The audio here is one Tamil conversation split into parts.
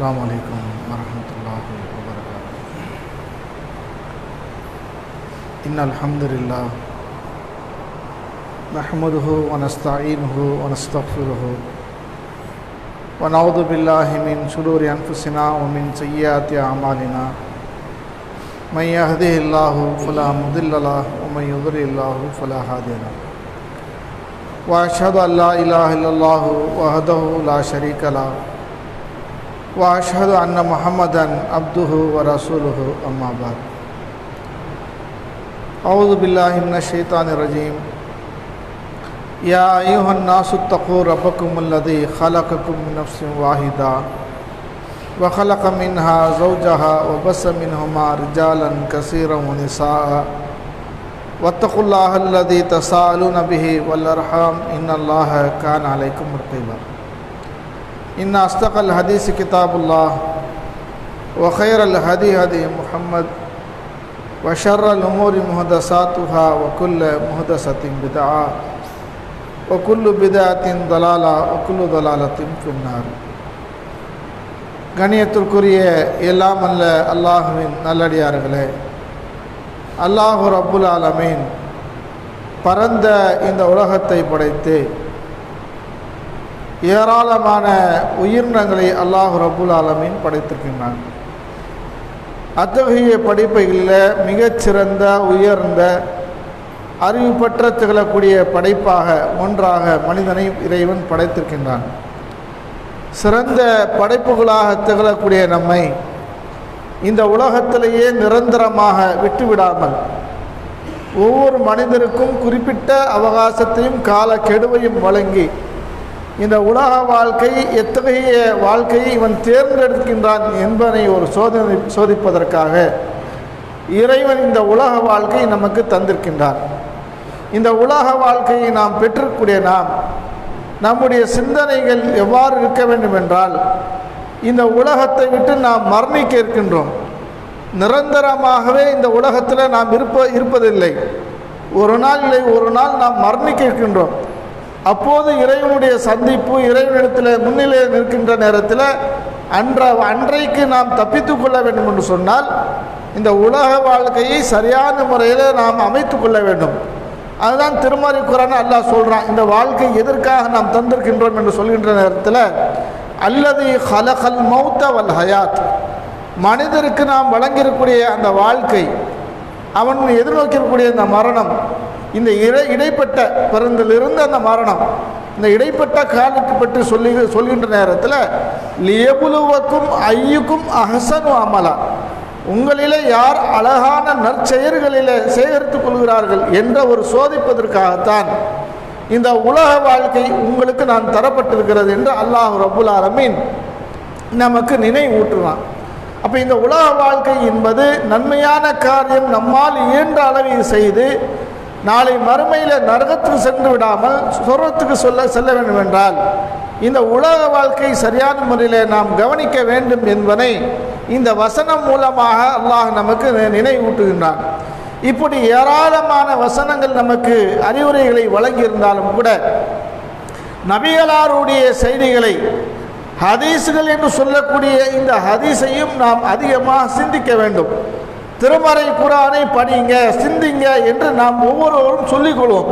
السلام عليكم ورحمة الله وبركاته. إن الحمد لله نحمده ونستعينه ونستغفره ونعوذ بالله من شرور أنفسنا ومن سيئات أعمالنا. من يهده الله فلا مضل له ومن يضلل الله فلا هادي له. وأشهد أن لا إله إلا الله وحده لا شريك له. واشهد ان محمدا عبده ورسوله اما بعد. اعوذ بالله من الشيطان الرجيم. يا ايها الناس اتقوا ربكم الذي خلقكم من نفس واحده وخلق منها زوجها وبث منهما رجالا كثيرا ونساء. واتقوا الله الذي تساءلون به والارحام ان الله كان عليكم رقيبا. إن أصدق الحديث كتاب الله وخير الهدي هدي محمد وشر الأمور محدثاتها وكل محدثة بدعة وكل بدعة ضلالة وكل ضلالة في النار கணியத்திற்குரிய எல்லாம் அல்ல அல்லாஹுவின் நல்லடியார்களே அல்லாஹு ரப்புல் ஆலமீன் பரந்த இந்த உலகத்தை படைத்து ஏராளமான உயிரினங்களை அல்லாஹ் ரபுல் ஆலமின் படைத்திருக்கின்றான். அத்தகைய படைப்புகளில் மிகச்சிறந்த உயர்ந்த அறிவு பெற்ற திகழக்கூடிய படைப்பாக ஒன்றாக மனிதனை இறைவன் படைத்திருக்கின்றான். சிறந்த படைப்புகளாக திகழக்கூடிய நம்மை இந்த உலகத்திலேயே நிரந்தரமாக விட்டுவிடாமல் ஒவ்வொரு மனிதருக்கும் குறிப்பிட்ட அவகாசத்தையும் கால கெடுவையும் வழங்கி இந்த உலக வாழ்க்கை எத்தகைய வாழ்க்கையை இவன் தேர்ந்தெடுக்கின்றான் என்பதை ஒரு சோதனை சோதிப்பதற்காக இறைவன் இந்த உலக வாழ்க்கை நமக்கு தந்திருக்கின்றான். இந்த உலக வாழ்க்கையை நாம் பெற்றக்கூடிய நாம் நம்முடைய சிந்தனைகள் எவ்வாறு இருக்க வேண்டும் என்றால் இந்த உலகத்தை விட்டு நாம் மரணிக்க இருக்கின்றோம். நிரந்தரமாகவே இந்த உலகத்தில் நாம் இருப்ப இருப்பதில்லை. ஒரு நாள் இல்லை ஒரு நாள் நாம் மரணிக்க இருக்கின்றோம். அப்போது இறைவனுடைய சந்திப்பு இறைவனிடத்தில் முன்னிலையில் நிற்கின்ற நேரத்தில் அன்ற அன்றைக்கு நாம் தப்பித்து கொள்ள வேண்டும் என்று சொன்னால் இந்த உலக வாழ்க்கையை சரியான முறையில் நாம் அமைத்து கொள்ள வேண்டும். அதுதான் திருமறை குரான் அல்லாஹ் சொல்கிறான் இந்த வாழ்க்கை எதற்காக நாம் தந்திருக்கின்றோம் என்று சொல்கின்ற நேரத்தில் அல்லது ஹலஹல் மௌத்த வல் ஹயாத். மனிதருக்கு நாம் வழங்கியிருக்கூடிய அந்த வாழ்க்கை அவன் எதிர்நோக்கியிருக்கக்கூடிய அந்த மரணம் இந்த இடை இடைப்பட்ட பிறந்திலிருந்து அந்த மரணம் இந்த இடைப்பட்ட காலத்தை பற்றி சொல்லி சொல்கின்ற நேரத்தில் லியபுலுவக்கும் ஐயுக்கும் அஹசனு அமலா. உங்களிலே யார் அழகான நற்செயல்களிலே சேகரித்துக் கொள்கிறார்கள் என்ற ஒரு சோதிப்பதற்காகத்தான் இந்த உலக வாழ்க்கை உங்களுக்கு நான் தரப்பட்டிருக்கிறது என்று அல்லாஹ் ரபுல் ஆலமீன் நமக்கு நினைவூட்டுவான். அப்போ இந்த உலக வாழ்க்கை என்பது நன்மையான காரியம் நம்மால் இயன்ற அளவில் செய்து நாளை மறுமையில் நரகத்துக்கு சென்று விடாமல் சொர்வத்துக்கு சொல்ல செல்ல வேண்டும் என்றால் இந்த உலக வாழ்க்கை சரியான முறையில் நாம் கவனிக்க வேண்டும் என்பதை இந்த வசனம் மூலமாக அல்லாஹ் நமக்கு நினைவூட்டுகின்றான். இப்படி ஏராளமான வசனங்கள் நமக்கு அறிவுரைகளை வழங்கியிருந்தாலும் கூட நபிகளாருடைய செய்திகளை ஹதீஸுகள் என்று சொல்லக்கூடிய இந்த ஹதீஸையும் நாம் அதிகமாக சிந்திக்க வேண்டும். திருமறை குரானை படிங்க சிந்திங்க என்று நாம் ஒவ்வொருவரும் சொல்லிக்கொள்வோம்.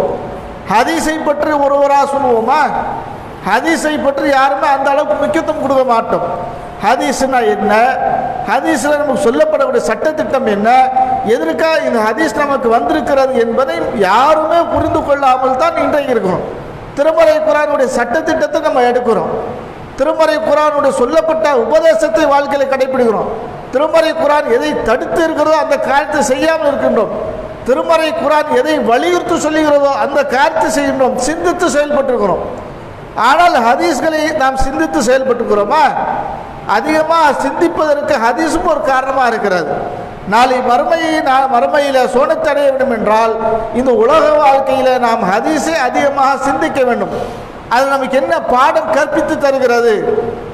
ஹதீஸை பற்றி ஒருவராக சொல்லுவோமா? ஹதீஸை பற்றி யாருமே அந்த அளவுக்கு முக்கியத்துவம் கொடுக்க மாட்டோம். ஹதீஸ்னா என்ன? ஹதீஸில் நமக்கு சொல்லப்படக்கூடிய சட்டத்திட்டம் என்ன? எதற்காக இந்த ஹதீஸ் நமக்கு வந்திருக்கிறது என்பதை யாருமே புரிந்து கொள்ளாமல் தான் இன்றைக்கு இருக்கிறோம். திருமறை குரானுடைய சட்டத்திட்டத்தை நம்ம எடுக்கிறோம். திருமறை குரானுடைய சொல்லப்பட்ட உபதேசத்தை வாழ்க்கையில் கடைபிடிக்கிறோம் திருமறை குரான் எதை தடுத்து இருக்கிறதோ அந்த காரியத்தை செய்யாமல் இருக்கின்றோம். திருமறை குரான் எதை வலியுறுத்தி சொல்லுகிறதோ அந்த காரியத்தை செய்கின்றோம். சிந்தித்து செயல்பட்டுருக்கிறோம். ஆனால் ஹதீஸ்களை நாம் சிந்தித்து செயல்பட்டுக்கிறோமா அதிகமாக சிந்திப்பதற்கு ஹதீஸும் ஒரு காரணமாக இருக்கிறது. நாளை மறுமையை நான் மறுமையில் சோனத்தடைய வேண்டும் என்றால் இந்த உலக வாழ்க்கையில் நாம் ஹதீஸை அதிகமாக சிந்திக்க வேண்டும். அது நமக்கு என்ன பாடம் கற்பித்து தருகிறது?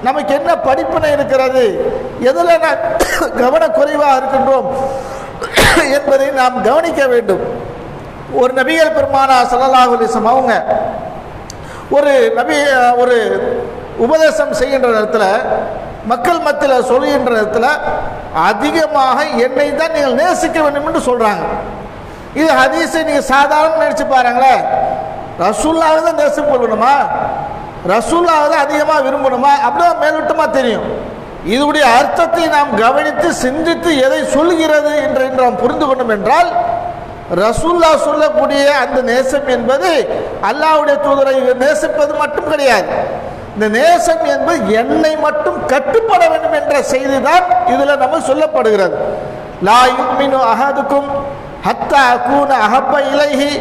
நமக்கு என்ன படிப்பினை இருக்கிறது? எதில் நான் கவனக்குறைவாக இருக்கின்றோம் என்பதை நாம் கவனிக்க வேண்டும். ஒரு நபிகள் பெருமானா சல்லல்லாஹு அவங்க ஒரு நபி ஒரு உபதேசம் செய்கின்ற நேரத்தில் மக்கள் மத்தியில் சொல்கின்ற நேரத்தில் அதிகமாக என்னை தான் நீங்கள் நேசிக்க வேண்டும் என்று சொல்கிறாங்க இது ஹதீஸை நீங்கள் சாதாரண நினச்சி பாருங்களேன். ரசூல்லாவை தான் நேசம் கொள்ளணுமா? ரசூல்லாவை தான் அதிகமாக விரும்பணுமா? அப்படிதான் மேலோட்டமாக தெரியும். இதனுடைய அர்த்தத்தை நாம் கவனித்து சிந்தித்து எதை சொல்கிறது என்று நாம் புரிந்து கொண்டோம் என்றால் ரசூல்லா சொல்லக்கூடிய அந்த நேசம் என்பது அல்லாவுடைய தூதரை நேசிப்பது மட்டும் கிடையாது. இந்த நேசம் என்பது என்னை மட்டும் கட்டுப்பட வேண்டும் என்ற செய்தி தான் இதில் நம்ம சொல்லப்படுகிறது. லா யுமினு அஹதுக்கும் ஹத்தா கூன அகப்ப இலைஹி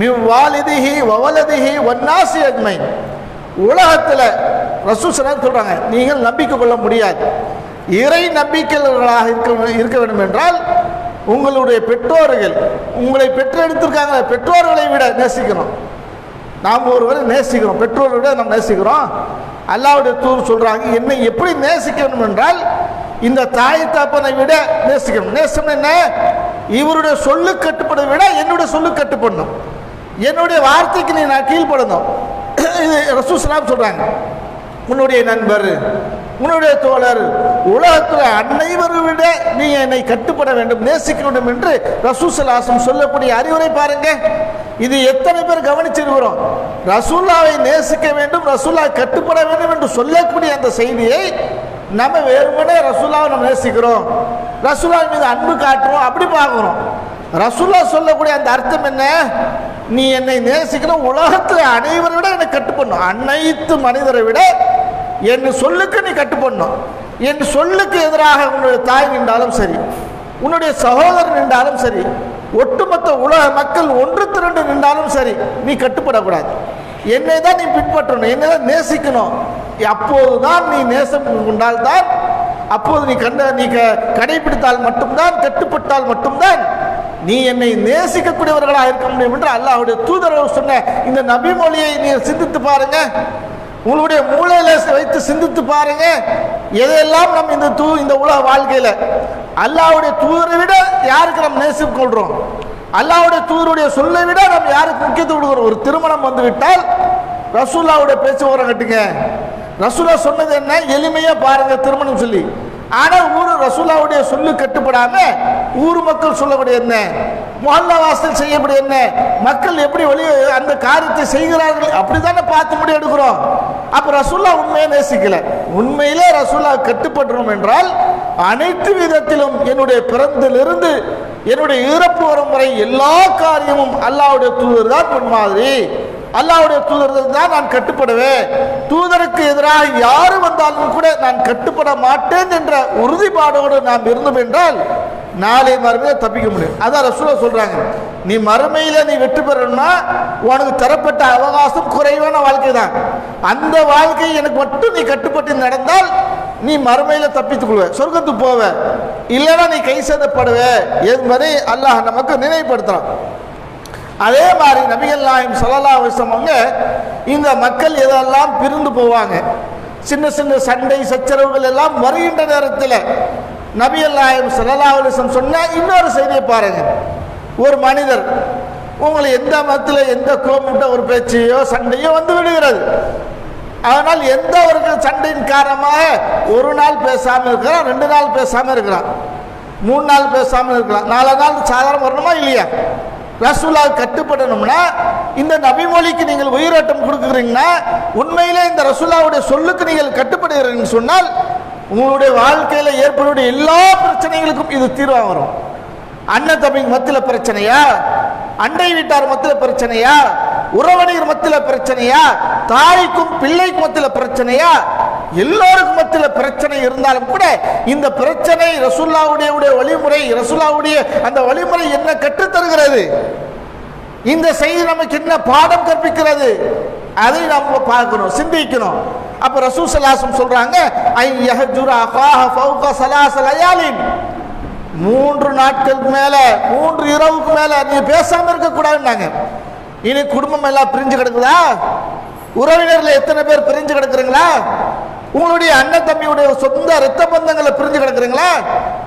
மிவ்வாலிதிஹி வவலதிஹி வன்னாசி அஜ்மை. உலகத்தில் ரசூல் சொல்கிறாங்க நீங்கள் நம்பிக்கை கொள்ள முடியாது. இறை நம்பிக்கையாளர்களாக இருக்க இருக்க வேண்டும் என்றால் உங்களுடைய பெற்றோர்கள் உங்களை பெற்றெடுத்திருக்காங்க பெற்றோர்களை விட நேசிக்கணும். நாம் ஒருவரை நேசிக்கிறோம் பெற்றோரை விட நாம் நேசிக்கிறோம். அல்லாவுடைய தூர் சொல்கிறாங்க என்னை எப்படி நேசிக்கணும் என்றால் இந்த தாய் தாப்பனை விட நேசிக்கணும். நேசம் என்ன? இவருடைய சொல்லு கட்டுப்பட விட என்னுடைய சொல்லு கட்டுப்படணும். என்னுடைய வார்த்தைக்கு நீ நான் கீழ்ப்படணும். இது ரசூசலாம் சொல்கிறாங்க உன்னுடைய நண்பர் உன்னுடைய தோழர் உலகத்தில் அனைவரை விட நீ என்னை கட்டுப்பட வேண்டும் நேசிக்க வேண்டும் என்று ரசூசலாசம் சொல்லக்கூடிய அறிவுரை பாருங்க. இது எத்தனை பேர் கவனிச்சிருக்கிறோம். ரசூல்லாவை நேசிக்க வேண்டும் ரசூல்லா கட்டுப்பட வேண்டும் என்று சொல்லக்கூடிய அந்த செய்தியை நம்ம வெறுமனே ரசூல்லாவை நம்ம நேசிக்கிறோம். ரசூல்லா மீது அன்பு காட்டுறோம் அப்படி பார்க்குறோம். ரசூல்லா சொல்லக்கூடிய அந்த அர்த்தம் என்ன? நீ என்னை நேசிக்கணும் உலகத்தில் அனைவரை விட என்னை கட்டுப்படணும் அனைத்து மனிதரை விட என் சொல்லுக்கு நீ கட்டுப்படணும் என் சொல்லுக்கு எதிராக உன்னுடைய தாய் நின்றாலும் சரி உன்னுடைய சகோதரன் நின்றாலும் சரி ஒட்டுமொத்த உலக மக்கள் ஒன்று திரண்டு நின்றாலும் சரி நீ கட்டுப்படக்கூடாது. என்னை தான் நீ பின்பற்றணும் என்னை தான் நேசிக்கணும். அப்போது தான் நீ நேசம் கொண்டால்தான் அப்போது நீ கண்ட நீ க- கடைபிடித்தால் மட்டும்தான் கட்டுப்பட்டால் மட்டும்தான் நீ என்னை நேசிக்கக்கூடியவர்களாக இருக்க முடியும் என்று அல்லாஹ்வுடைய தூதரவு சொன்ன இந்த நபி மொழியை நீ சிந்தித்து பாருங்க. உங்களுடைய மூளையில வைத்து சிந்தித்து பாருங்க. எதையெல்லாம் நம்ம இந்த தூ இந்த உலக வாழ்க்கையில அல்லாஹ்வுடைய தூதரை விட யாருக்கு நம்ம நேசித்து கொள்றோம்? அல்லாஹ்வுடைய தூதருடைய சொல்லை விட நம்ம யாருக்கு முக்கியத்துவம் கொடுக்குறோம்? ஒரு திருமணம் வந்துவிட்டால் ரசூல்லாவுடைய பேச்சு ஓரம் கட்டுங்க. ரசூலா சொன்னது என்ன? எளிமையா பாருங்க திருமணம் சொல்லி. ஆனால் ஊர் ரசூலாவுடைய சொல்லு கட்டுப்படாம ஊர் மக்கள் சொல்லக்கூடிய என்ன? முஹல்லா வாசல் செய்யக்கூடிய என்ன? மக்கள் எப்படி வழி அந்த காரியத்தை செய்கிறார்கள்? அப்படித்தானே பார்த்து முடிவு எடுக்கிறோம். அப்ப ரசூல்லா உண்மையை நேசிக்கல. உண்மையிலே ரசூல்லா கட்டுப்பட்டுரும் என்றால் அனைத்து விதத்திலும் என்னுடைய பிறந்திலிருந்து என்னுடைய இறப்பு வரும் வரை எல்லா காரியமும் அல்லாவுடைய தூதர் தான் முன்மாதிரி. அல்லாவுடைய தூதருக்கு தான் நான் கட்டுப்படுவேன். தூதருக்கு எதிராக யாரு வந்தாலும் கூட நான் கட்டுப்பட மாட்டேன் என்ற உறுதிப்பாடோடு நாம் இருந்தோம் என்றால் நாளை மறுமையை தப்பிக்க முடியும். அதான் ரசூலா சொல்றாங்க. நீ மறுமையில நீ வெற்றி பெறணும்னா உனக்கு தரப்பட்ட அவகாசம் குறைவான வாழ்க்கை தான். அந்த வாழ்க்கை எனக்கு மட்டும் நீ கட்டுப்பட்டு நடந்தால் நீ மறுமையில தப்பித்துக் கொள்வ சொர்க்கத்துக்கு போவ இல்லைன்னா நீ கை சேதப்படுவ என்பதை அல்லாஹ் நமக்கு நினைவுபடுத்துறான். அதே மாதிரி நபிகள் நாயம் சொல்லலா அவங்க இந்த மக்கள் எதெல்லாம் பிரிந்து போவாங்க சின்ன சின்ன சண்டை சச்சரவுகள் எல்லாம் வருகின்ற நேரத்தில் நபிகள் நாயம் சொல்லலா அலிஸ்லம் சொன்ன இன்னொரு செய்தியை பாருங்க. ஒரு மனிதர் உங்களை எந்த மதத்தில் எந்த கோமிட்ட ஒரு பேச்சையோ சண்டையோ வந்து விடுகிறது. அதனால் எந்த ஒரு சண்டையின் காரணமாக ஒரு நாள் பேசாமல் இருக்கிறான் ரெண்டு நாள் பேசாமல் இருக்கிறான் மூணு நாள் பேசாமல் இருக்கலாம் நாலு நாள் சாதாரண வரணுமா இல்லையா? ரசூலா கட்டுப்படணும்னா இந்த நபிமொழிக்கு நீங்கள் உயிரோட்டம் கொடுக்குறீங்கன்னா உண்மையிலே இந்த ரசூலாவுடைய சொல்லுக்கு நீங்கள் கட்டுப்படுகிறீங்கன்னு சொன்னால் உங்களுடைய வாழ்க்கையில் ஏற்படக்கூடிய எல்லா பிரச்சனைகளுக்கும் இது தீர்வாக வரும். அண்ணன் தம்பி மத்தியில் பிரச்சனையா? அண்டை வீட்டார் மத்தியில் பிரச்சனையா? உறவினர் மத்தியில் பிரச்சனையா? தாய்க்கும் பிள்ளைக்கும் மத்தியில் பிரச்சனையா? எல்லோருக்கும் மத்தியில் பிரச்சனை இருந்தாலும் கூட இந்த பிரச்சனை ரசுல்லாவுடைய உடைய வழிமுறை ரசுல்லாவுடைய அந்த வழிமுறை என்ன கற்றுத்தருகிறது இந்த செய்தி நமக்கு என்ன பாடம் கற்பிக்கிறது? அதை நம்ம பார்க்கணும் சிந்திக்கணும். அப்ப ரசூசலாசம் சொல்றாங்க ஐ சலாச மூன்று நாட்களுக்கு மேல மூன்று இரவுக்கு மேல நீ பேசாம இருக்க கூடாதுன்னாங்க இனி குடும்பம் எல்லாம் பிரிஞ்சு கிடக்குதா? உறவினர்ல எத்தனை பேர் பிரிஞ்சு கிடக்குறீங்களா? உங்களுடைய அண்ணன் தம்பியுடைய சொந்த இரத்த பந்தங்களை பிரிஞ்சு கிடக்குறீங்களா?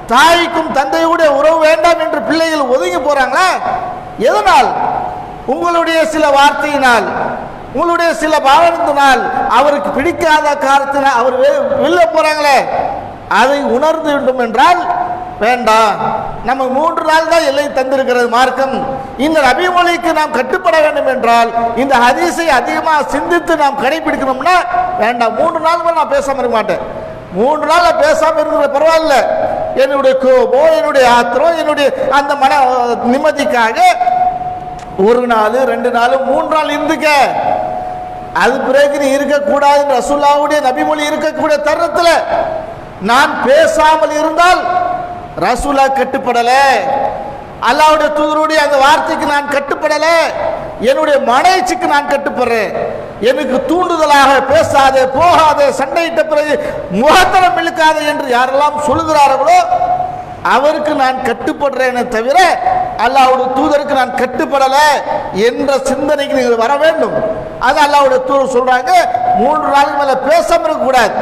தாய்க்கும் தந்தையுடைய உறவு வேண்டாம் என்று பிள்ளைகள் ஒதுங்கி போறாங்களா? எதனால்? உங்களுடைய சில வார்த்தையினால் உங்களுடைய சில பாவனத்தினால் அவருக்கு பிடிக்காத காரத்தினால் அவர் வெ- வெளில போறாங்களே. அதை உணர்ந்து வேண்டும் என்றால் வேண்டாம். நம்ம மூன்று நாள் தான் எல்லை தந்திருக்கிறது மார்க்கம். இந்த நபிமொழிக்கு நாம் கட்டுப்பட வேண்டும் என்றால் இந்த ஹதீஸை அதிகமாக சிந்தித்து நாம் கடைபிடிக்கணும்னா வேண்டாம். மூன்று நாள் நான் பேசாமல் இருக்க மாட்டேன். மூன்று நாள் நான் பேசாம இருக்கிற பரவாயில்ல. என்னுடைய கோபம் என்னுடைய ஆத்திரம் என்னுடைய அந்த மன நிம்மதிக்காக ஒரு நாள் ரெண்டு நாள் மூன்று நாள் இருந்துக்க. அது பிறகு நீ இருக்கக்கூடாது ரசுல்லாவுடைய நபிமொழி இருக்கக்கூடிய தருணத்தில் நான் பேசாமல் இருந்தால் ரசூலா கட்டுப்படல. அல்லாவுடைய தூதருடைய அந்த வார்த்தைக்கு நான் கட்டுப்படல. என்னுடைய மனைச்சிக்கு நான் கட்டுப்படுறேன். எனக்கு தூண்டுதலாக பேசாதே போகாதே சண்டையிட்ட பிறகு முகத்தரம் இழுக்காது என்று யாரெல்லாம் சொல்லுகிறார்களோ அவருக்கு நான் கட்டுப்படுறேனே தவிர அல்லாவுடைய தூதருக்கு நான் கட்டுப்படல என்ற சிந்தனைக்கு நீங்கள் வர வேண்டும். அது அல்லாவுடைய தூதர் சொல்றாங்க மூன்று நாளுக்கு மேல பேசாம இருக்கக்கூடாது.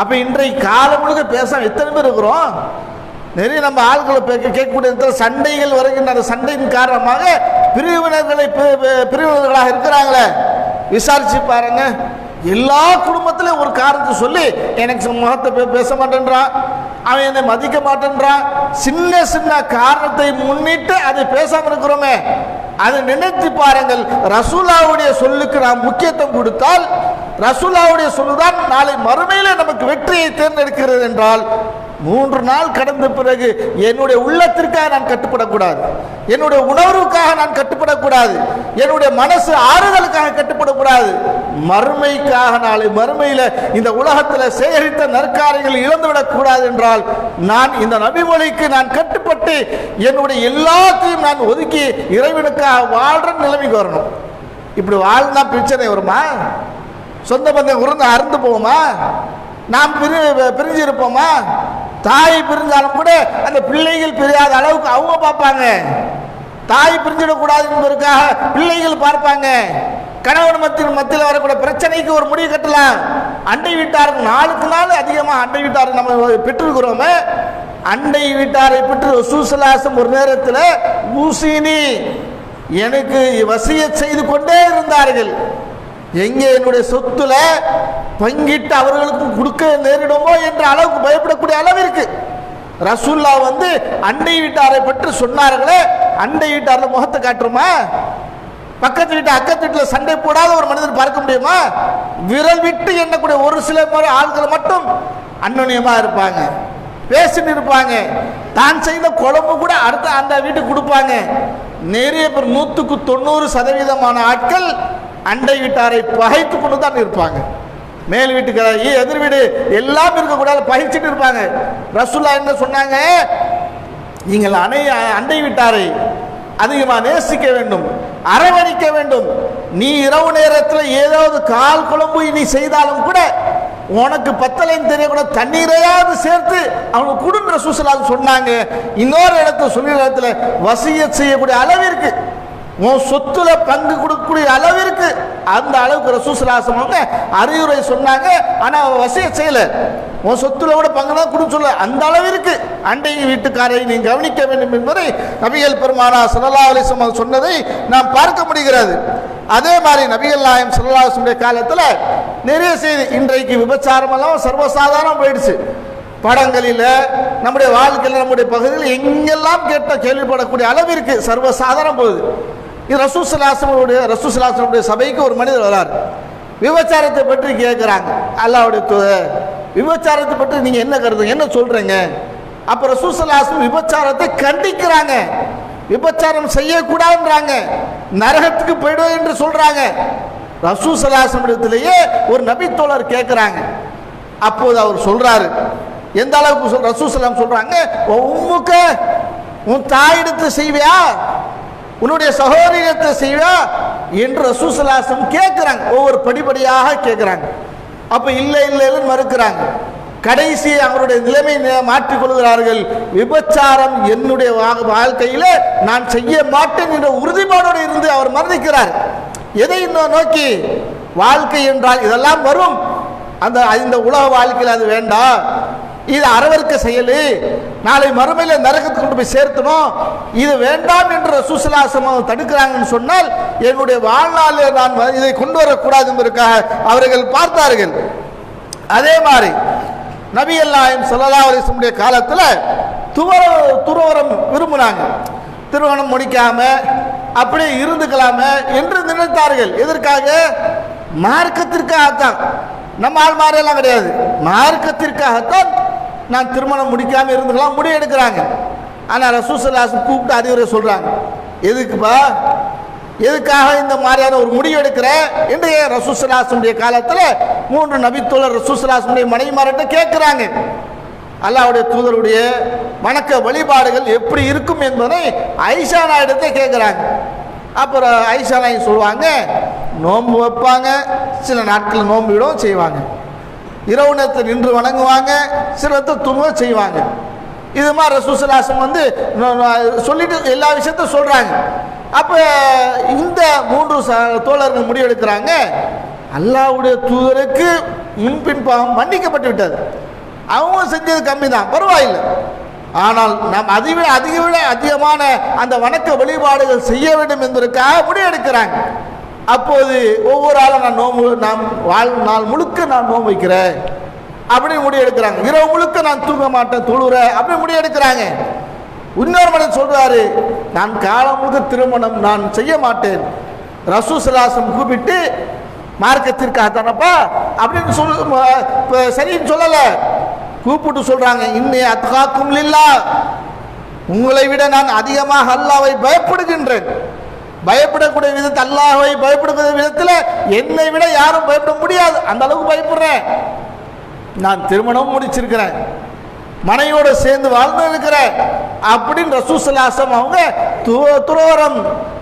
அப்ப இன்றைக்கு காலம் முழுக்க பேசாம எத்தனை பேர் இருக்கிறோம்? நிறைய நம்ம ஆட்களை பே- கேட்கக்கூடிய இடத்துல சண்டைகள் வருகின்ற அந்த சண்டையின் காரணமாக பிரிவினர்களை பிரிவினர்களாக இருக்கிறாங்களே. விசாரிச்சு பாருங்க. எல்லா குடும்பத்திலையும் ஒரு காரணத்தை சொல்லி எனக்கு முகத்தை பேச மாட்டேன்றான். அவன் என்னை மதிக்க மாட்டேன்றான். சின்ன சின்ன காரணத்தை முன்னிட்டு அதை பேசாமல் இருக்கிறோமே. அதை நினைத்து பாருங்கள். ரசூலாவுடைய சொல்லுக்கு நாம் முக்கியத்துவம் கொடுத்தால் ரசூலாவுடைய சொல்லுதான் நாளை மறுமையில் நமக்கு வெற்றியை தேர்ந்தெடுக்கிறது என்றால் மூன்று நாள் கடந்த பிறகு என்னுடைய உள்ளத்திற்காக நான் கட்டுப்படக்கூடாது. என்னுடைய உணர்வுக்காக நான் கட்டுப்படக்கூடாது. என்னுடைய மனசு ஆறுதலுக்காக கட்டுப்படக்கூடாது. மறுமைக்காக நாளை மறுமையில் இந்த உலகத்தில் சேகரித்த நற்காரியங்கள் இழந்துவிடக்கூடாது என்றால் நான் இந்த நபிமொழிக்கு நான் கட்டுப்பட்டு என்னுடைய எல்லாத்தையும் நான் ஒதுக்கி இறைவனுக்காக வாழ்ற நிலைமைக்கு வரணும். இப்படி வாழ்ந்தா பிரச்சனை வருமா? சொந்த பந்தம் உருந்து அறுந்து போவோமா நாம் பிரி பிரிஞ்சு இருப்போமா தாய் பிரிஞ்சாலும் கூட அந்த பிள்ளைகள் பிரியாத அளவுக்கு அவங்க பார்ப்பாங்க. தாய் பிரிஞ்சிடக்கூடாது என்பதற்காக பிள்ளைகள் பார்ப்பாங்க. கணவன் மத்தியில் மத்தியில் வரக்கூடிய பிரச்சனைக்கு ஒரு முடிவு கட்டலாம். அண்டை வீட்டாருக்கு நாளுக்கு நாள் அதிகமாக அண்டை வீட்டாருக்கு நம்ம பெற்றிருக்கிறோமே. அண்டை வீட்டாரை பெற்று சூசலாசம் ஒரு நேரத்தில் ஊசினி எனக்கு வசிய செய்து கொண்டே இருந்தார்கள். எங்கே என்னுடைய சொத்துல பங்கிட்டு அவர்களுக்கு கொடுக்க நேரிடுமோ என்ற அளவுக்கு பயப்படக்கூடிய அளவிற்கு ரசூல்லா வந்து அண்டை வீட்டாரை பற்றி சொன்னார்களே அண்டை வீட்டார்ல முகத்தை காட்டுமா பக்கத்து வீட்டு அக்கத்து வீட்டில் சண்டை போடாத ஒரு மனிதன் பார்க்க முடியுமா? விரல் விட்டு எண்ணக்கூடிய ஒரு சில முறை ஆட்கள் மட்டும் அந்நுண்ணியமா இருப்பாங்க. பேசிட்டு இருப்பாங்க. தான் செய்த குழம்பு கூட அடுத்த அந்த வீட்டுக்கு கொடுப்பாங்க. நிறைய பேர் நூற்றுக்கு தொண்ணூறு சதவீதமான ஆட்கள் அண்டை வீட்டாரை பகைத்து கொண்டு தான் இருப்பாங்க. மேல் வீட்டுக்காரர் எதிர் வீடு. எல்லாம் இருக்கக்கூடாது பகிச்சிட்டு இருப்பாங்க. ரசுல்லா என்ன சொன்னாங்க? நீங்கள் அணை அண்டை விட்டாரை அதிகமாக நேசிக்க வேண்டும் அரவணைக்க வேண்டும். நீ இரவு நேரத்தில் ஏதாவது கால் குழம்பு நீ செய்தாலும் கூட உனக்கு பத்தலைன்னு தெரியக்கூட தண்ணீரையாவது சேர்த்து அவங்க குடும்ப சூசலாக சொன்னாங்க. இன்னொரு இடத்துல சொல்லிற இடத்துல வசிய செய்யக்கூடிய அளவிற்கு உன் சொத்துல பங்கு கொடுக்கக்கூடிய அளவிற்கு அந்த அளவுக்கு ரசூசலாசம் வந்து அறிவுரை சொன்னாங்க. ஆனால் அவன் வசிய செய்யல. உன் சொத்துல கூட பங்கு தான் கொடுக்க சொல்ல அந்த அளவிற்கு அண்டை வீட்டுக்காரை நீ கவனிக்க வேண்டும் என்பதை நபிகள் பெருமானா சல்லா அலிசம் சொன்னதை நாம் பார்க்க முடிகிறது. அதே மாதிரி நபிகள் நாயம் சல்லா காலத்தில் நிறைய செய்தி. இன்றைக்கு விபச்சாரமெல்லாம் சர்வசாதாரணம் போயிடுச்சு. படங்களில் நம்முடைய வாழ்க்கையில் நம்முடைய பகுதியில் எங்கெல்லாம் கேட்ட கேள்விப்படக்கூடிய அளவிற்கு சர்வசாதாரணம் போகுது. இது ரசூசலாசனுடைய ரசூசலாசனுடைய சபைக்கு ஒரு மனிதர் வரார். விபச்சாரத்தை பற்றி கேட்குறாங்க அல்லாவுடைய தூதர். விபச்சாரத்தை பற்றி நீங்கள் என்ன கருதுங்க? என்ன சொல்கிறீங்க அப்போ ரசூசலாசன் விபச்சாரத்தை கண்டிக்கிறாங்க. விபச்சாரம் செய்யக்கூடாதுன்றாங்க. நரகத்துக்கு போயிடும் என்று சொல்கிறாங்க ரசூசலாசனிடத்திலேயே ஒரு நபித்தோழர் கேட்குறாங்க அப்போது அவர் சொல்கிறாரு எந்த அளவுக்கு சொல் ரசூசலாம் சொல்கிறாங்க "உன் உம்முக்க உன் தாயிடத்தை செய்வியா? உன்னுடைய சகோதரியத்தை செய்வியா என்று ரசூசலாசம் கேட்குறாங்க ஒவ்வொரு படிப்படியாக கேட்குறாங்க அப்போ இல்லை இல்லைன்னு மறுக்கிறாங்க. கடைசி அவருடைய நிலைமை மாற்றிக்கொள்கிறார்கள். விபச்சாரம் என்னுடைய வா- நான் செய்ய மாட்டேன் என்ற உறுதிப்பாடோடு இருந்து அவர் மரணிக்கிறார். எதை இன்னும் நோக்கி? வாழ்க்கை என்றால் இதெல்லாம் வரும். அந்த இந்த உலக வாழ்க்கையில் அது வேண்டாம். இது அறவருக்க செயல். நாளை மறுமையில் நரகத்துக்கு கொண்டு போய் சேர்த்தணும். இது வேண்டாம் என்று சுசலாசம் தடுக்கிறாங்கன்னு சொன்னால் என்னுடைய வாழ்நாளில் நான் இதை கொண்டு வரக்கூடாது என்பதற்காக அவர்கள் பார்த்தார்கள். அதே மாதிரி நபி அல்லாயம் சல்லா அலிஸ்லமுடைய காலத்தில் துவர துறவரம் விரும்பினாங்க. திருமணம் முடிக்காம அப்படியே இருந்துக்கலாம என்று நினைத்தார்கள். எதற்காக? மார்க்கத்திற்காகத்தான். நம்ம ஆள் மாதிரியெல்லாம் கிடையாது. மார்க்கத்திற்காகத்தான் நான் திருமணம் முடிக்காமல் இருந்துக்கலாம் முடிவு எடுக்கிறாங்க. ஆனால் ரசூசல்லாசம் கூப்பிட்டு அறிவுரை சொல்கிறாங்க எதுக்குப்பா? எதுக்காக இந்த மாதிரியான ஒரு முடிவு எடுக்கிற? என்று ரசூசலாசனுடைய காலத்தில் மூன்று நபித்தோழர் ரசூசலாசனுடைய மனைவிமார்கிட்ட கேட்குறாங்க. அல்லாவுடைய தூதருடைய வணக்க வழிபாடுகள் எப்படி இருக்கும் என்பதை ஐஷா நாயிடத்தை கேட்குறாங்க. அப்புறம் ஐஷா நாய் சொல்லுவாங்க நோன்பு வைப்பாங்க சில நாட்கள் நோன்பு விடவும் செய்வாங்க. இரவு நேரத்தில் நின்று வணங்குவாங்க சிலத்தை துணுவ செய்வாங்க. இது மாதிரி ரசூசலாசம் வந்து சொல்லிட்டு எல்லா விஷயத்தையும் சொல்கிறாங்க அப்போ இந்த மூன்று ச- தோழர்கள் முடிவெடுக்கிறாங்க. அல்லாவுடைய தூதருக்கு முன்பின் பாவம் மன்னிக்கப்பட்டு விட்டது. அவங்க செஞ்சது கம்மி தான் பரவாயில்லை. ஆனால் நாம் அதை விட அதிக விட அதிகமான அந்த வணக்க வழிபாடுகள் செய்ய வேண்டும் என்பதற்காக முடிவெடுக்கிறாங்க. அப்போது ஒவ்வொரு ஆளும் நான் நோம்பு நான் வாழ் நாள் முழுக்க நான் நோம்பு வைக்கிறேன். அப்படின்னு முடிவெடுக்கிறாங்க. இரவு முழுக்க நான் தூங்க மாட்டேன் தொழுறேன் அப்படி முடிவெடுக்கிறாங்க. இன்னொரு மனிதன் சொல்றாரு நான் காலம் முழுக்க திருமணம் நான் செய்ய மாட்டேன். ரசூசலாசம் கூப்பிட்டு மார்க்கத்திற்காக தானப்பா அப்படின்னு சொல் இப்ப சரின்னு சொல்லலை. கூப்பிட்டு சொல்றாங்க இன்னே அத்காக்கும் இல்லா உங்களை விட நான் அதிகமாக அல்லாவை பயப்படுகின்றேன். பயப்படக்கூடிய விதத்தில் அல்லாஹை பயப்படக்கூடிய விதத்தில் என்னை விட யாரும் பயப்பட முடியாது. அந்த அளவுக்கு பயப்படுறேன் நான் திருமணம் முடிச்சிருக்கிறேன். மனையோடு சேர்ந்து வாழ்ந்து இருக்கிறேன். அப்படின்னு ரசூசலாசம் அவங்க துரோரம்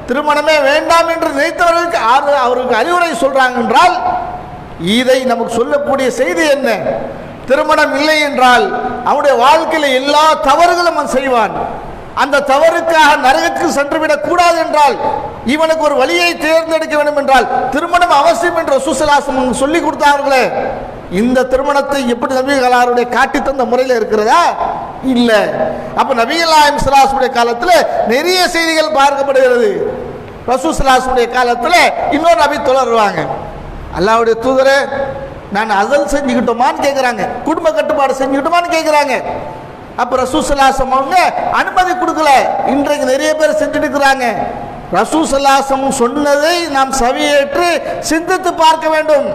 திருமணமே வேண்டாம் என்று நினைத்தவர்களுக்கு ஆறு அவருக்கு அறிவுரை சொல்றாங்க என்றால் இதை நமக்கு சொல்லக்கூடிய செய்தி என்ன? திருமணம் இல்லை என்றால் அவனுடைய வாழ்க்கையில் எல்லா தவறுகளும் அவன் செய்வான். அந்த தவறுக்காக நரகத்துக்கு சென்றுவிடக் கூடாது என்றால் இவனுக்கு ஒரு வழியை தேர்ந்தெடுக்க வேண்டும் என்றால் திருமணம் அவசியம் என்று சுசலாசம் சொல்லி கொடுத்தார்களே. இந்த திருமணத்தை எப்படி நபிகளாருடைய காட்டி தந்த முறையில் இருக்கிறதா? இல்லை. அப்ப நபிகளாயம் சிலாசுடைய காலத்தில் நிறைய செய்திகள் பார்க்கப்படுகிறது. ரசூசலாசுடைய காலத்தில் இன்னொரு நபி தொடருவாங்க அல்லாவுடைய தூதரே நான் அசல் செஞ்சுக்கிட்டோமான்னு கேட்குறாங்க குடும்ப கட்டுப்பாடு செஞ்சுக்கிட்டோமான்னு கேட்குறாங்க அப்போ ரசூசலாசம் அவங்க அனுமதி கொடுக்கல. இன்றைக்கு நிறைய பேர் செஞ்சுட்டு இருக்கிறாங்க ரசூசலாசம் சொன்னதை நாம் சவியேற்று சிந்தித்து பார்க்க வேண்டும்.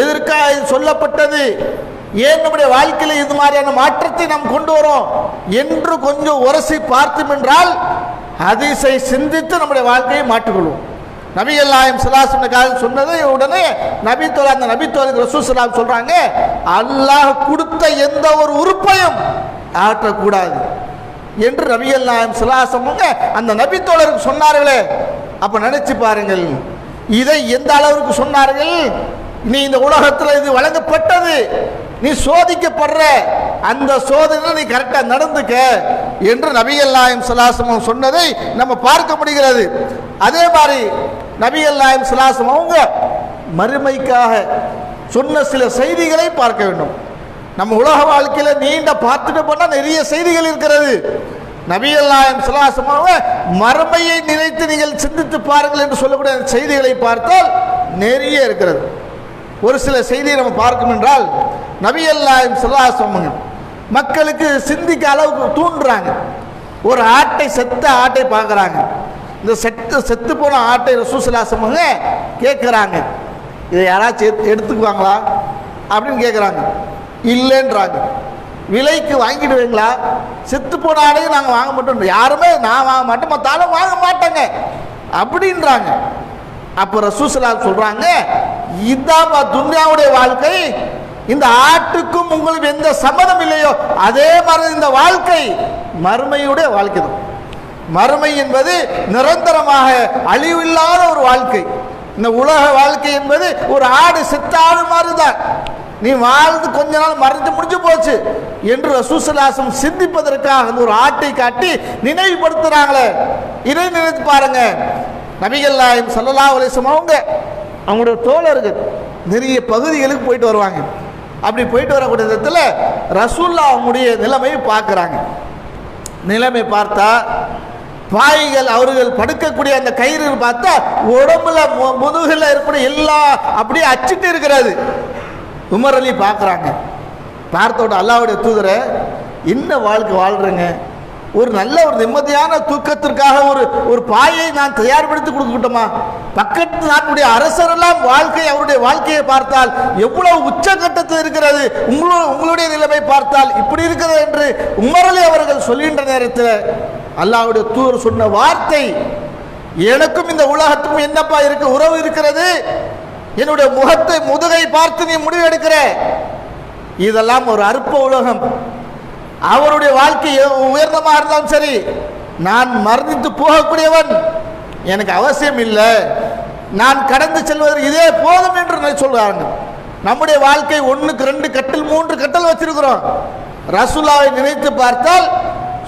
எதற்காக இது சொல்லப்பட்டது? ஏன் நம்முடைய வாழ்க்கையில் இது மாதிரியான மாற்றத்தை நாம் கொண்டு வரோம்? என்று கொஞ்சம் உரசி பார்த்தோம் என்றால் அதிசை சிந்தித்து நம்முடைய வாழ்க்கையை மாற்றிக்கொள்வோம். நபி அல்லாயம் சிலாசனுக்காக சொன்னதை உடனே நபித்தோல் அந்த நபித்தோலுக்கு ரசூசலாம் சொல்றாங்க அல்லாஹ் கொடுத்த எந்த ஒரு உறுப்பையும் ஆற்றக்கூடாது என்று நபிகள் நாயம் சிலாசமுங்க அந்த நபித்தோழருக்கு சொன்னார்களே அப்போ நினச்சி பாருங்கள். இதை எந்த அளவுக்கு சொன்னார்கள்? நீ இந்த உலகத்தில் இது வழங்கப்பட்டது. நீ சோதிக்கப்படுற. அந்த சோதனை நீ கரெக்டாக நடந்துக்க என்று நபிகள் நாயம் சலாசமம் சொன்னதை நம்ம பார்க்க முடிகிறது. அதே மாதிரி நபிகள் நாயம் சிலாசமம் அவங்க மறுமைக்காக சொன்ன சில செய்திகளை பார்க்க வேண்டும். நம்ம உலக வாழ்க்கையில் நீண்ட பார்த்துட்டு போனால் நிறைய செய்திகள் இருக்கிறது. நபிகள் நாயம் சலாசம் மறுமையை நினைத்து நீங்கள் சிந்தித்து பாருங்கள் என்று சொல்லக்கூடிய அந்த செய்திகளை பார்த்தால் நிறைய இருக்கிறது. ஒரு சில செய்தியை நம்ம பார்க்கும் என்றால் நபிகள் நாயம் சல்லாசமங்க மக்களுக்கு சிந்திக்க அளவுக்கு தூண்டுறாங்க. ஒரு ஆட்டை செத்த ஆட்டை பார்க்குறாங்க. இந்த செத்து செத்து போன ஆட்டை ரசூசலாசமங்க கேட்குறாங்க. இதை யாராச்சும் எடுத்து- எடுத்துக்குவாங்களா? அப்படின்னு கேட்குறாங்க. இல்லைன்றாங்க. விலைக்கு வாங்கிடுவீங்களா? செத்து போன ஆடையும் நாங்கள் வாங்க மாட்டோம். யாருமே நான் வாங்க மாட்டோம் மற்றாலும் வாங்க மாட்டேங்க. அப்படின்றாங்க. அப்போ ரசூசலா சொல்கிறாங்க இதாம்மா துன்யாவுடைய வாழ்க்கை இந்த ஆட்டுக்கும் உங்களுக்கு எந்த சம்மதம் இல்லையோ அதே மாதிரி இந்த வாழ்க்கை மறுமையுடைய வாழ்க்கை தான். மறுமை என்பது நிரந்தரமாக அழிவில்லாத ஒரு வாழ்க்கை. இந்த உலக வாழ்க்கை என்பது ஒரு ஆடு செத்த ஆடு மாதிரி தான் நீ வாழ்ந்து கொஞ்ச நாள் மறைஞ்சு முடிஞ்சு போச்சு என்று ரசூசலாசம் சிந்திப்பதற்காக அந்த ஒரு ஆட்டை காட்டி நினைவுபடுத்துறாங்களே. இதை நினைத்து பாருங்க. நபிகள் நாயம் சல்லல்லா அலிசம் அவங்க அவங்களுடைய தோழர்கள் நிறைய பகுதிகளுக்கு போயிட்டு வருவாங்க. அப்படி போயிட்டு வரக்கூடிய விதத்தில் ரசூல்லா அவங்களுடைய நிலைமையை பார்க்குறாங்க. நிலைமை பார்த்தா பாய்கள் அவர்கள் படுக்கக்கூடிய அந்த கயிறு பார்த்தா உடம்புல மு- முதுகுல இருக்கக்கூடிய எல்லா அப்படியே அச்சிட்டு இருக்கிறது. உமர் அலி பார்க்குறாங்க. பார்த்தோட அல்லாவுடைய தூதரை என்ன வாழ்க்கை வாழ்கிறேங்க ஒரு நல்ல ஒரு நிம்மதியான தூக்கத்திற்காக ஒரு ஒரு பாயை நான் தயார்படுத்தி கொடுக்கட்டுமா? பக்கத்து நாட்டுடைய அரசரெல்லாம் வாழ்க்கை அவருடைய வாழ்க்கையை பார்த்தால் எவ்வளவு உச்சகட்டத்தில் இருக்கிறது? உங்களோ உங்களுடைய நிலைமை பார்த்தால் இப்படி இருக்கிறது என்று உமரலி அவர்கள் சொல்கின்ற நேரத்தில் அல்லாவுடைய தூதர் சொன்ன வார்த்தை எனக்கும் இந்த உலகத்துக்கும் என்னப்பா இருக்கு? உறவு இருக்கிறது? என்னுடைய முகத்தை முதுகை பார்த்து நீ முடிவு எடுக்கிற இதெல்லாம் ஒரு அற்ப உலகம். அவருடைய வாழ்க்கை உயர்ந்தமாக இருந்தாலும் சரி நான் மறந்து போகக்கூடியவன் எனக்கு அவசியம் இல்லை. நான் கடந்து செல்வதற்கு இதே போதும் என்று நான் நம்முடைய வாழ்க்கை ஒன்றுக்கு ரெண்டு கட்டில் மூன்று கட்டல் வச்சிருக்கிறோம். ரசுல்லாவை நினைத்து பார்த்தால்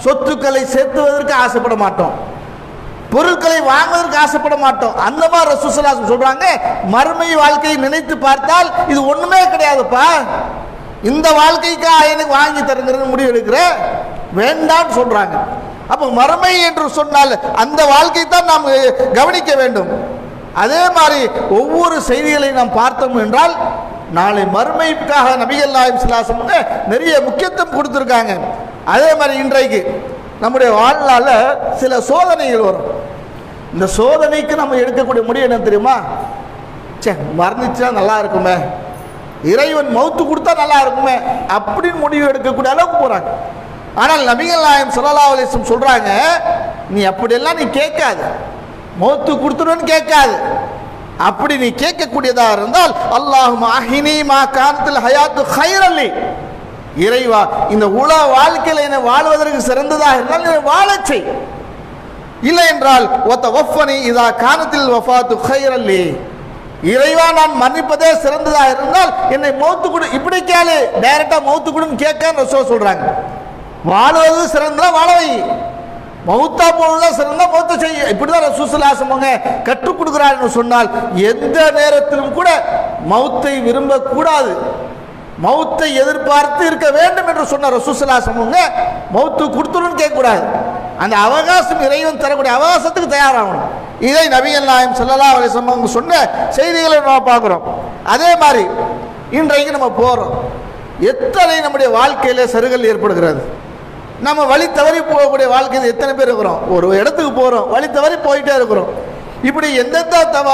சொத்துக்களை சேர்த்துவதற்கு ஆசைப்பட மாட்டோம். பொருட்களை வாங்குவதற்கு ஆசைப்பட மாட்டோம். அந்த மாதிரி ரசூசலா சொல்றாங்க மறுமை வாழ்க்கையை நினைத்து பார்த்தால் இது ஒண்ணுமே கிடையாதுப்பா. இந்த வாழ்க்கைக்கா எனக்கு வாங்கி தருங்கிறது முடிவு எடுக்கிற? வேண்டாம்னு சொல்றாங்க. அப்போ மறுமை என்று சொன்னால் அந்த வாழ்க்கை தான் நாம் கவனிக்க வேண்டும். அதே மாதிரி ஒவ்வொரு செய்திகளை நாம் பார்த்தோம் என்றால் நாளை மறுமைக்காக நபிகள் நாயம் சிலாசம் நிறைய முக்கியத்துவம் கொடுத்துருக்காங்க. அதே மாதிரி இன்றைக்கு நம்முடைய வாழ்நாளில் சில சோதனைகள் வரும். இந்த சோதனைக்கு நம்ம எடுக்கக்கூடிய முடிவு என்ன தெரியுமா? சே மரணிச்சா நல்லா இருக்குமே. இறைவன் மௌத்து கொடுத்தா நல்லா இருக்குமே அப்படின்னு முடிவு எடுக்கக்கூடிய அளவுக்கு போகிறாங்க ஆனால் நபிகள் நாயம் சல்லா அலிஸ்லம் சொல்கிறாங்க நீ அப்படியெல்லாம் நீ கேட்காது. மௌத்து கொடுத்துருன்னு கேட்காது. அப்படி நீ கேட்கக்கூடியதா இருந்தால் அல்லாஹ் அஹினி மா காலத்தில் ஹயாத்து ஹைரல்லி இறைவா இந்த உல வாழ்க்கையில் என்னை வாழ்வதற்கு சிறந்ததாக இருந்தால் என்னை வாழச் செய். இல்லை என்றால் ஒத்த ஒஃபனி இதா கானத்தில் வஃபாத்து ஹைரல்லி இறைவா நான் மன்னிப்பதே சிறந்ததா இருந்தால் என்னை மௌத்து கொடு இப்படி கேளு டைரக்டா மௌத்து கொடுன்னு கேட்க ரசோ சொல்றாங்க. வாழ்வது சிறந்தா வாழவை. மௌத்தா போனதா சிறந்தா மௌத்த செய்ய இப்படிதான் ரசூசலாசமங்க கற்றுக் கொடுக்கிறான்னு சொன்னால் எந்த நேரத்திலும் கூட மௌத்தை விரும்பக்கூடாது. மௌத்தை எதிர்பார்த்து இருக்க வேண்டும் என்று சொன்ன ரசூசலாசமுங்க மௌத்து கொடுத்துருன்னு கேட்கக்கூடாது. அந்த அவகாசம் இறைவன் தரக்கூடிய அவகாசத்துக்கு தயாராகணும். இதை நபிகள் நாயம் செல்லலா அவரை வஸல்லம் சொன்ன செய்திகளை நம்ம பார்க்குறோம். அதே மாதிரி இன்றைக்கு நம்ம போகிறோம் எத்தனை நம்முடைய வாழ்க்கையில் சருகல் ஏற்படுகிறது? நம்ம வழி தவறி போகக்கூடிய வாழ்க்கையில் எத்தனை பேர் இருக்கிறோம்? ஒரு இடத்துக்கு போகிறோம் வழி தவறி போயிட்டே இருக்கிறோம். இப்படி எந்தெந்த தவ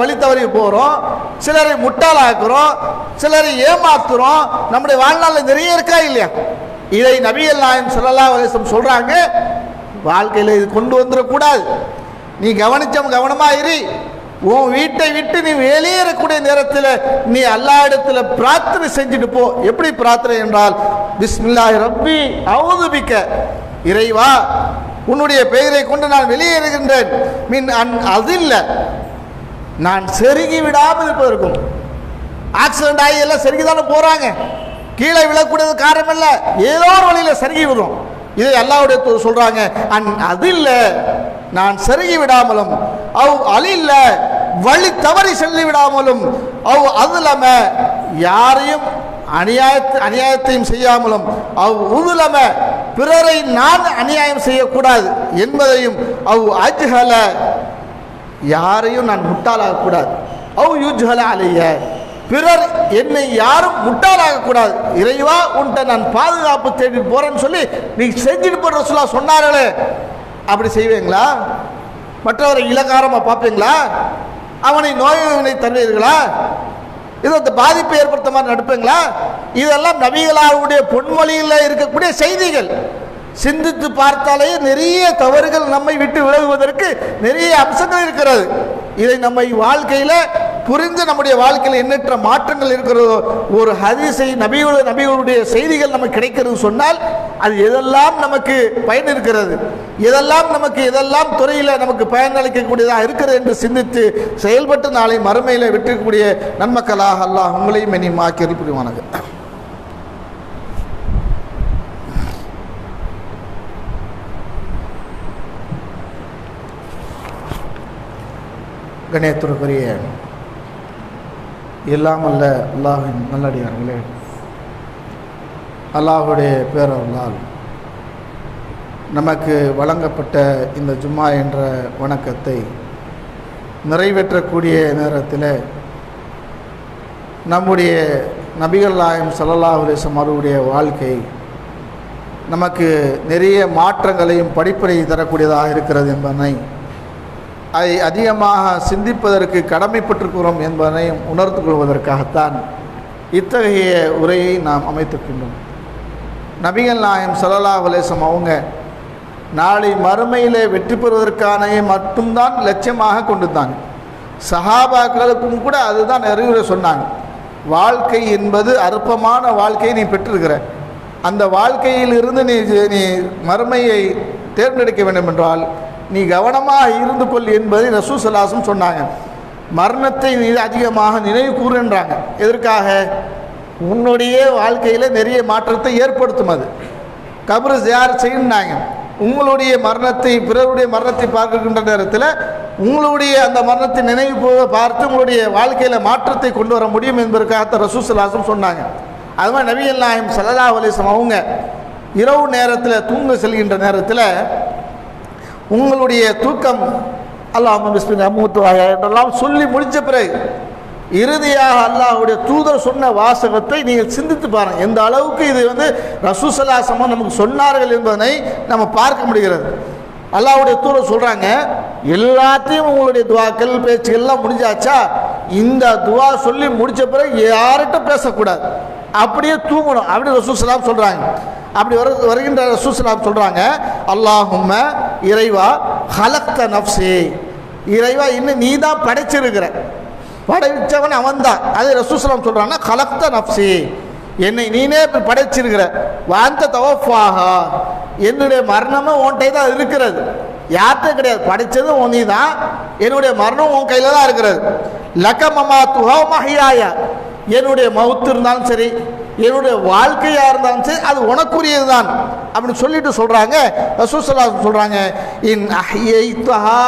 வழி தவறி போகிறோம் சிலரை முட்டாளாக்குறோம் சிலரை ஏமாத்துறோம் நம்முடைய வாழ்நாளில் நிறைய இருக்கா இல்லையா? இதை நபியல் நாயம் சொல்லலா வலிசம் சொல்கிறாங்க வாழ்க்கையில் இது கொண்டு வந்துடக்கூடாது நீ கவனிச்சம் கவனமாக இரு. உன் வீட்டை விட்டு நீ வெளியேறக்கூடிய நேரத்தில் நீ எல்லா இடத்துல பிரார்த்தனை செஞ்சுட்டு போ. எப்படி பிரார்த்தனை என்றால் பிஸ்மில்லாஹி ரப்பி அவுதுபிக்க இறைவா உன்னுடைய பெயரை கொண்டு நான் வெளியேறுகின்றேன் மின் அன் அதில்ல. நான் செருகி விடாமல் இருப்பதற்கும். ஆக்சிடென்ட் ஆகி எல்லாம் செருகி தானே போகிறாங்க கீழே விழக்கூடியது காரணம் இல்லை ஏதோ ஒரு வழியில் செருகி விடும் இதை அல்லாவுடைய சொல்கிறாங்க அன் அது இல்லை நான் செருகி விடாமலும் அவ் அழில்ல. வழி தவறி செல்லி விடாமலும் அவ் அது இல்லாமல் யாரையும் அநியாயத்து அநியாயத்தையும் செய்யாமலும் அவ் உதுலம பிறரை நான் அநியாயம் செய்யக்கூடாது என்பதையும் அவ் அஜ்ஹல யாரையும் நான் முட்டாளாகக்கூடாது. அவ் யுஜ்ஹல அலைய பிறர் என்னை யாரும் முட்டாளாகக்கூடாது. இறைவா உன்கிட்ட நான் பாதுகாப்பு தேடி போகிறேன்னு சொல்லி நீ செஞ்சுட்டு போடுற சொல்லா சொன்னார்களே. அப்படி செய்வீங்களா? மற்றவரை இலகாரமா பார்ப்பீங்களா? அவனை நோயினை தருவீர்களா? இது அந்த பாதிப்பை ஏற்படுத்த மாதிரி நடப்பீங்களா? இதெல்லாம் நபிகளாவுடைய பொன்மொழியில் இருக்கக்கூடிய செய்திகள். சிந்தித்து பார்த்தாலே நிறைய தவறுகள் நம்மை விட்டு விலகுவதற்கு நிறைய அம்சங்கள் இருக்கிறது. இதை நம்மை வாழ்க்கையில் புரிந்து நம்முடைய வாழ்க்கையில் எண்ணற்ற மாற்றங்கள் இருக்கிறதோ ஒரு ஹதீஸை நபிகள் நபிகளுடைய செய்திகள் நமக்கு கிடைக்கிறது சொன்னால் அது எதெல்லாம் நமக்கு பயன் இருக்கிறது? எதெல்லாம் நமக்கு எதெல்லாம் துறையில் நமக்கு பயனளிக்கக்கூடியதாக இருக்கிறது என்று சிந்தித்து செயல்பட்டு நாளை மறுமையில் விட்டிருக்கக்கூடிய நன்மக்களாக அல்லாஹ் உங்களையும் இனி மாக்கி புரிவானது கணேத்துக்குரிய எல்லாம் அல்ல அல்லாஹின் நல்லடியார்களே. அல்லாஹுடைய பேரவர்களால் நமக்கு வழங்கப்பட்ட இந்த ஜும்மா என்ற வணக்கத்தை நிறைவேற்றக்கூடிய நேரத்தில் நம்முடைய நபிகள் நாயம் சல்லல்லா அலிஸ்லம் அவருடைய வாழ்க்கை நமக்கு நிறைய மாற்றங்களையும் படிப்பனை தரக்கூடியதாக இருக்கிறது என்பதனை அதை அதிகமாக சிந்திப்பதற்கு கடமைப்பட்டிருக்கிறோம் என்பதனையும் உணர்ந்து கொள்வதற்காகத்தான் இத்தகைய உரையை நாம் அமைத்திருக்கின்றோம் நபிகள் நாயம் சலலா வலேசம் அவங்க நாளை மறுமையிலே வெற்றி பெறுவதற்கான மட்டும்தான் லட்சியமாக கொண்டிருந்தாங்க. சஹாபாக்களுக்கும் கூட அதுதான் அறிவுரை சொன்னாங்க. வாழ்க்கை என்பது அற்பமான வாழ்க்கையை நீ பெற்றிருக்கிற. அந்த வாழ்க்கையில் இருந்து நீ நீ மறுமையை தேர்ந்தெடுக்க வேண்டும் என்றால் நீ கவனமாக இருந்து கொள் என்பதை ரசூசலாசம் சொன்னாங்க. மரணத்தை நீ அதிகமாக நினைவு கூறுன்றாங்க எதற்காக? உன்னுடைய வாழ்க்கையில் நிறைய மாற்றத்தை ஏற்படுத்தும் அது. கபரு ஜியார் செய்யினாங்க உங்களுடைய மரணத்தை பிறருடைய மரணத்தை பார்க்கின்ற நேரத்தில் உங்களுடைய அந்த மரணத்தை நினைவு போக பார்த்து உங்களுடைய வாழ்க்கையில் மாற்றத்தை கொண்டு வர முடியும் என்பதற்காக ரசூசலாசம் சொன்னாங்க. அது மாதிரி நபிகள் நாயம் சல்லா அலிஸ்லம் அவங்க இரவு நேரத்தில் தூங்க செல்கின்ற நேரத்தில் உங்களுடைய தூக்கம் அல்லாஹ் பிஸ்மின் அம்மூத்துவாயா என்றெல்லாம் சொல்லி முடித்த பிறகு இறுதியாக அல்லாஹுடைய தூதர் சொன்ன வாசகத்தை நீங்கள் சிந்தித்து பாருங்கள் எந்த அளவுக்கு இது வந்து ரசூசலாசமம் நமக்கு சொன்னார்கள் என்பதனை நம்ம பார்க்க முடிகிறது. அல்லாஹுடைய தூதர் சொல்கிறாங்க எல்லாத்தையும் உங்களுடைய துவாக்கள் பேச்சுகள்லாம் முடிஞ்சாச்சா? இந்த துவா சொல்லி முடித்த பிறகு யார்கிட்ட பேசக்கூடாது? அப்படியே தூங்கணும். அப்படி ரசூசலாம் சொல்கிறாங்க அப்படி வர வருகின்ற ரசூசலாம் சொல்கிறாங்க அல்லாஹும்ம இறைவா ஹலக்த நப்சே இறைவா இன்னும் நீ தான் படைச்சிருக்கிற. படைச்சவன் அவன் தான் அது ரசூசலாம் சொல்கிறான்னா கலக்த நப்சி என்னை நீனே இப்படி படைச்சிருக்கிற. வாந்த தவஃபாகா என்னுடைய மரணமும் உன்கிட்ட தான் இருக்கிறது. யார்கிட்ட கிடையாது. படைச்சதும் நீ தான் என்னுடைய மரணம் உன் கையில் தான் இருக்கிறது. லக்கமமா துஹா மஹியாயா. என்னுடைய மவுத்து இருந்தாலும் சரி என்னுடைய வாழ்க்கையாக இருந்தாலும் சரி அது உனக்குரியது தான் அப்படின்னு சொல்லிட்டு சொல்கிறாங்க ரசூசல்லா சொல்கிறாங்க இன் அஹ்யைத்தஹா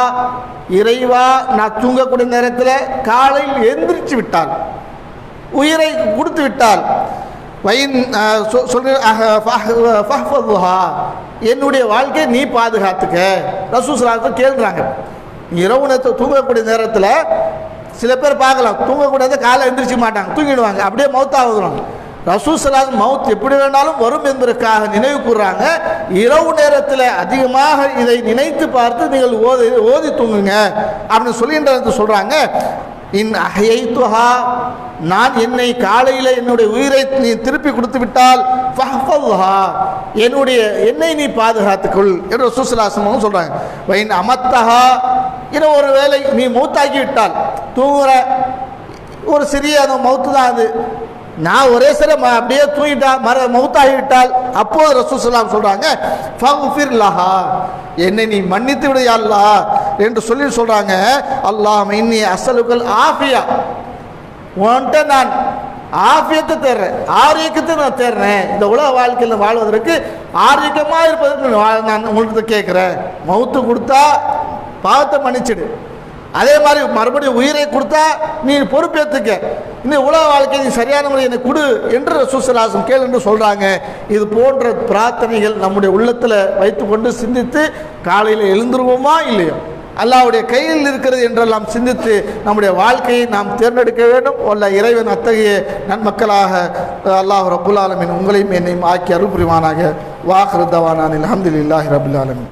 இறைவா நான் தூங்கக்கூடிய நேரத்தில் காலையில் எந்திரிச்சு விட்டால் உயிரை கொடுத்து விட்டால் வயின் சொல்லுஹா என்னுடைய வாழ்க்கையை நீ பாதுகாத்துக்க. ரசூசலாத்தை கேள்றாங்க. இரவு நேரத்தை தூங்கக்கூடிய நேரத்தில் சில பேர் பார்க்கலாம் தூங்கக்கூடாது காலை எந்திரிச்சு மாட்டாங்க தூங்கிடுவாங்க அப்படியே மௌத்தாகுறோம் ரசூசலாத் மவுத் எப்படி வேணாலும் வரும் என்பதற்காக நினைவு கூறுறாங்க இரவு நேரத்தில் அதிகமாக இதை நினைத்து பார்த்து நீங்கள் ஓதி ஓதி தூங்குங்க அப்படின்னு சொல்கின்ற சொல்கிறாங்க இன் அஹைத்துஹா நான் என்னை காலையில் என்னுடைய உயிரை நீ திருப்பி கொடுத்து விட்டால் என்னுடைய என்னை நீ பாதுகாத்துக்கொள் என்று சுசலாசமும் சொல்கிறாங்க வைன் அமத்தகா இன்னும் ஒரு வேலை நீ மூத்தாக்கி விட்டால் தூங்குற ஒரு சிறிய அந்த மௌத்து தான் அது. நான் ஒரே சில அப்படியே தூங்கிட்டா மர மௌத்தாகிவிட்டால் அப்போது ரசூசலாம் சொல்கிறாங்க ஃபஃபிர் என்னை நீ மன்னித்து விடு அல்லா என்று சொல்லி சொல்கிறாங்க அல்லாஹ் இன்னி அசலுக்கள் ஆஃபியா உன்ட்ட நான் ஆஃபியத்தை தேடுறேன் ஆரோக்கியத்தை நான் தேடுறேன் இந்த உலக வாழ்க்கையில் வாழ்வதற்கு ஆரோக்கியமாக இருப்பதற்கு நான் உங்கள்கிட்ட கேட்குறேன் மவுத்து கொடுத்தா பாவத்தை மன்னிச்சிடு. அதே மாதிரி மறுபடியும் உயிரை கொடுத்தா நீ பொறுப்பேற்றுக்க இந்த உலக வாழ்க்கை நீ சரியான முறை எனக்கு கொடு என்று சுசலாசம் கேள் என்று சொல்கிறாங்க இது போன்ற பிரார்த்தனைகள் நம்முடைய உள்ளத்தில் வைத்துக்கொண்டு சிந்தித்து காலையில் எழுந்துருவோமா இல்லையோ? அல்லாவுடைய கையில் இருக்கிறது என்றெல்லாம் சிந்தித்து நம்முடைய வாழ்க்கையை நாம் தேர்ந்தெடுக்க வேண்டும். அல்ல இறைவன் அத்தகைய நன்மக்களாக அல்லாஹ் ரபுல் ஆலமின் உங்களையும் என்னையும் ஆக்கி அருள் புரிவானாக. வாஹ் அஹமதுல்லாஹி அலமதுல்லாஹி ரபுல் ஆலமின்.